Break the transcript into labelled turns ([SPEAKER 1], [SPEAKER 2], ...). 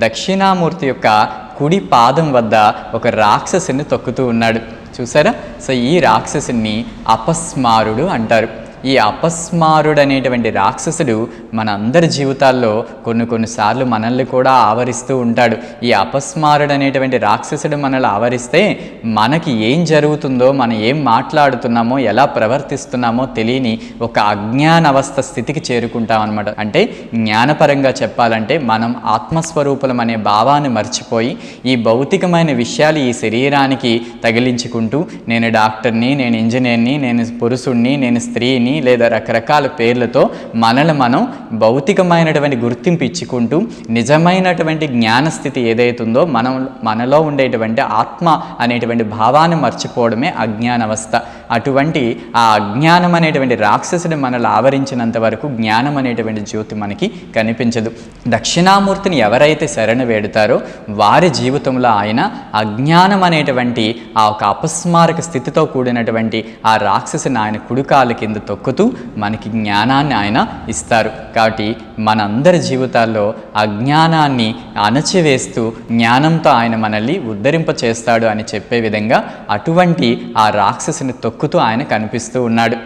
[SPEAKER 1] దక్షిణామూర్తి యొక్క కుడి పాదం వద్ద ఒక రాక్షసుని తొక్కుతూ ఉన్నాడు. చూసారా? సో ఈ రాక్షసుని అపస్మారుడు అంటారు. ఈ అపస్మారుడు అనేటువంటి రాక్షసుడు మన అందరి జీవితాల్లో కొన్ని కొన్నిసార్లు మనల్ని కూడా ఆవరిస్తూ ఉంటాడు. ఈ అపస్మారుడు అనేటువంటి రాక్షసుడు మనల్ని ఆవరిస్తే మనకి ఏం జరుగుతుందో మనం ఏం మాట్లాడుతున్నామో ఎలా ప్రవర్తిస్తున్నామో తెలియని ఒక అజ్ఞాన అవస్థ స్థితికి చేరుకుంటాం అనమాట అంటే జ్ఞానపరంగా చెప్పాలంటే మనం ఆత్మస్వరూపులం అనే భావాన్ని మర్చిపోయి ఈ భౌతికమైన విషయాలు ఈ శరీరానికి తగిలించుకుంటూ నేను డాక్టర్ని నేను ఇంజనీర్ని నేను పురుషుణ్ణి నేను స్త్రీని లేదా రకరకాల పేర్లతో మనల్ని మనం భౌతికమైనటువంటి గుర్తింపు ఇచ్చుకుంటూ నిజమైనటువంటి జ్ఞానస్థితి ఏదైతుందో మనం మనలో ఉండేటువంటి ఆత్మ అనేటువంటి భావాన్ని మర్చిపోవడమే అజ్ఞానవస్థ. అటువంటి ఆ అజ్ఞానం అనేటువంటి రాక్షసుని మనల్ని ఆవరించినంత వరకు జ్ఞానం అనేటువంటి జ్యోతి మనకి కనిపించదు. దక్షిణామూర్తిని ఎవరైతే శరణ వేడుతారో వారి జీవితంలో ఆయన అజ్ఞానం అనేటువంటి ఆ ఒక అపస్మారక స్థితితో కూడినటువంటి ఆ రాక్షసుని ఆయన కుడికాల కింద తొక్కుతూ మనకి జ్ఞానాన్ని ఆయన ఇస్తారు. కాబట్టి మనందరి జీవితాల్లో అజ్ఞానాన్ని అణచివేస్తూ జ్ఞానంతో ఆయన మనల్ని ఉద్ధరింప చేస్తాడు అని చెప్పే విధంగా అటువంటి ఆ రాక్షసుని తొక్కుతూ ఆయన కనిపిస్తూ ఉన్నాడు.